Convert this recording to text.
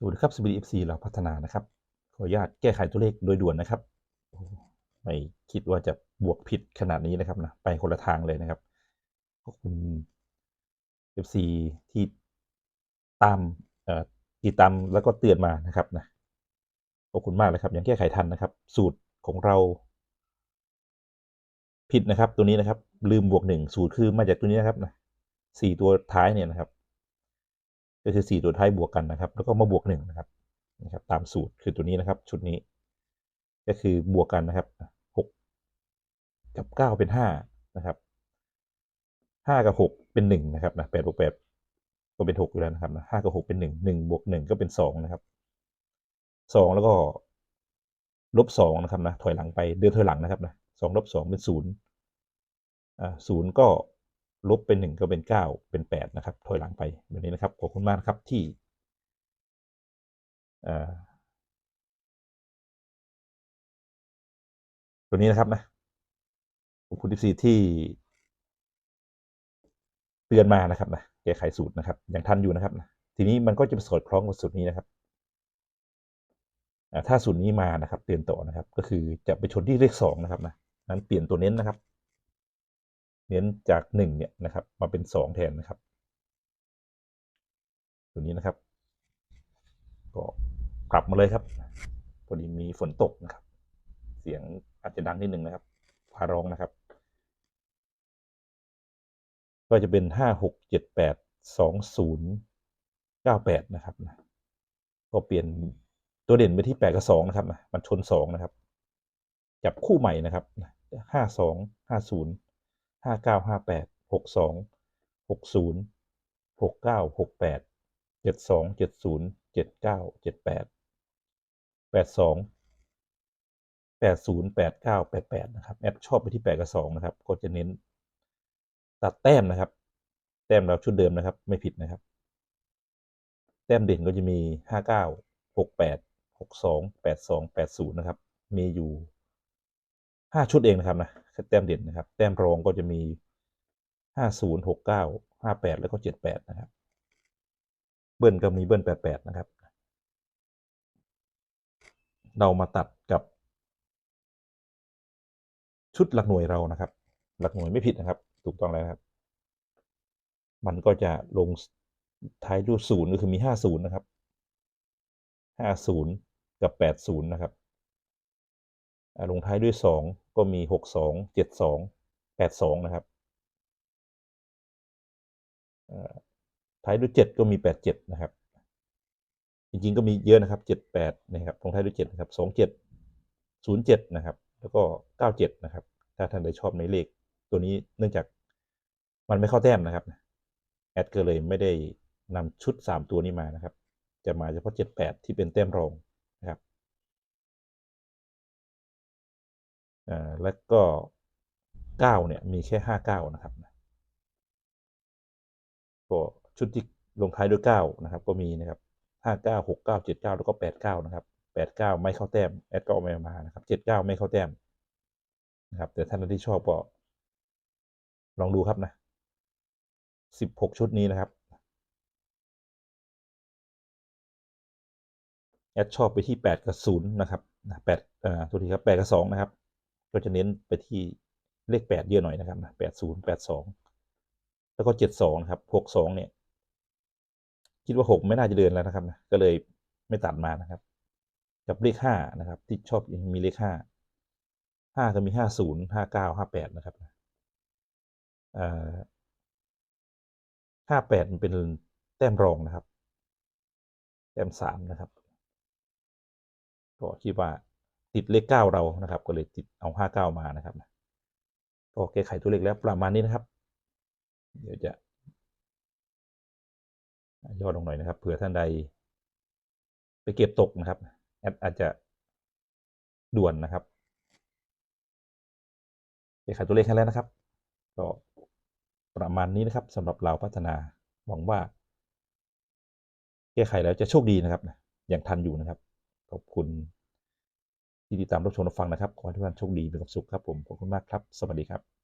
สวัสดีครับ CBDFC เราพัฒนานะครับ ขออนุญาตแก้ไขตัวเลขโดยด่วนนะครับไม่คิดว่าจะบวกผิดขนาดนี้นะครับนะไปคนละทางเลยนะครับขอบคุณ FC ที่ตามเอ่อติดตามแล้วก็เตือนมานะครับนะขอบคุณมากเลยครับ ยังแก้ไขทันนะครับ สูตรของเรา ผิดนะครับ ตัวนี้นะครับ ลืมบวกหนึ่งสูตรคือมาจากตัวนี้นะครับนะสี่ตัวท้ายเนี่ยนะครับ ก็คือสี่ตัวท้ายบวกกันนะครับ แล้วก็มาบวกหนึ่งนะครับนะครับ ตามสูตรคือตัวนี้นะครับ ชุดนี้ ก็คือบวกกันนะครับหกกับเก้าเป็นห้านะครับห้ากับหกเป็นหนึ่งนะครับนะแปดบวกแปดก็เป็นหกอยู่แล้วนะครับนะห้ากับหกเป็นหนึ่งหนึ่งบวกหนึ่งก็เป็นสองนะครับสองแล้วก็ลบสองนะครับนะถอยหลังไปเดินถอยหลังนะครับนะสองลบสองเป็นศูนย์อ่าศูนย์ก็ ลบเป็นหนึ่งก็เป็นเก้าเป็นแปดนะครับ ถอยหลังไปแบบนี้นะครับ ขอบคุณมากครับที่ตัวนี้นะครับนะขอบคุณที่ที่เตือนมานะครับนะแก้ไขสูตรนะครับ อย่างทันอยู่นะครับนะทีนี้มันก็จะสอดคล้องกับสูตรนี้นะครับถ้าสูตรนี้มานะครับ เตือนต่อนะครับ ก็คือจะไปชนที่เลขสองนะครับนะนั้นเปลี่ยนตัวเน้นนะครับ เน้นจากหนึ่งเนี่ยนะครับมาเป็นสองแทนนะครับตัวนี้นะครับ ก็กลับมาเลยครับพอดีมีฝนตกนะครับ เสียงอาจจะดังนิดหนึ่งนะครับพาร้องนะครับ ก็จะเป็นห้าหกเจ็ดแปดสองศูนย์เก้าแปดนะครับนะก็เปลี่ยนตัวเด่นไปที่แปดกับสองนะครับนะมันชนสองนะครับ จับคู่ใหม่นะครับห้าสองห้าศูนย์ ห้าเก้าห้าแปดหกสองหกศูนย์หกเก้าหกแปดเจ็ดสองเจ็ดศูนย์เจ็ดเก้าเจ็ดแปดแปดสองแปดศูนย์แปดเก้าแปดแปดนะครับ แอดชอบไปที่แปดกับสองนะครับ ก็จะเน้น ตัดแต้มนะครับ แต้มเราชุดเดิมนะครับ ไม่ผิดนะครับ แต้มเด่นก็จะมีห้าเก้าหกแปดหกสองแปดสองแปดศูนย์นะครับ มีอยู่ ห้าชุดเองนะครับนะแต้มเด่นนะครับ แต้มรองก็จะมีห้าศูนย์หกเก้าห้าแปดแล้วก็เจ็ดแปดนะครับ เบิ้ลก็มีเบิ้ลแปดแปดนะครับ เรามาตัดกับ ชุดหลักหน่วยเรานะครับ หลักหน่วยไม่ผิดนะครับ ถูกต้องแล้วครับ มันก็จะลงท้ายด้วยศูนย์ก็คือมีห้าศูนย์นะครับห้าศูนย์กับแปดศูนย์นะครับ ลงท้ายด้วยสองก็มีหกสองเจ็ดสองแปดสองนะครับ ท้ายด้วยเจ็ดก็มีแปดเจ็ดนะครับ จริงๆ ก็มีเยอะนะครับเจ็ดแปดนะครับ ลงท้ายด้วยเจ็ดนะครับสองเจ็ดศูนย์เจ็ดนะครับ แล้วก็เก้าเจ็ดนะครับ ถ้าท่านใดชอบในเลข ตัวนี้เนื่องจากมันไม่เข้าแต้มนะครับ แอดก็เลยไม่ได้นำชุดสามตัวนี้มานะครับ จะมาเฉพาะเจ็ดแปดที่เป็นแต้มรอง อ่าแล้วก็เก้าเนี่ยมีแค่ห้าเก้านะครับก็ชุดที่ลงท้ายด้วยเก้านะครับ ก็มีนะครับห้าเก้าหกเก้าเจ็ดเก้าแล้วก็แปดเก้านะครับแปดเก้าไม่เข้าแต้มแอดก็เอามานะครับเจ็ดเก้าไม่เข้าแต้มนะครับแต่ท่านที่ชอบก็ลองดูครับนะสิบหกชุดนี้นะครับแอดชอบไปที่แปดกับศูนย์นะครับแปดอ่าตัวทีครับแปดกับสองนะครับ ก็จะเน้นไปที่เลขแปดเยอะหน่อยนะครับนะแปดศูนย์แปดสองแล้วก็เจ็ดสองนะครับหกสองเนี่ย คิดว่าหกไม่น่าจะเดินแล้วนะครับนะก็เลยไม่ตัดมานะครับ กับเลขห้านะครับ ที่ชอบมีเลขห้าห้าก็มีห้าศูนย์ห้าเก้าห้าแปดนะครับห้าแปดมันเป็นแต้มรองนะครับ แต้มสามนะครับ ก็คิดว่า ติดเลขเก้าเรานะครับ ก็เลยติดเอาห้าเก้ามานะครับก็แก้ไขตัวเลขแล้วประมาณนี้นะครับ เดี๋ยวจะย่อลงหน่อยนะครับเผื่อท่านใด ไปเก็บตกนะครับแอดอาจจะด่วนนะครับแก้ไขตัวเลขให้แล้วนะครับ ก็ประมาณนี้นะครับสำหรับเราพัฒนาหวังว่าแก้ไขแล้วจะโชคดีนะครับ อย่างทันอยู่นะครับ ขอบคุณ ที่ติดตามรับชมรับฟังนะครับ ขอให้ทุกท่านโชคดีมีความสุขครับผม ขอบคุณมากครับ สวัสดีครับ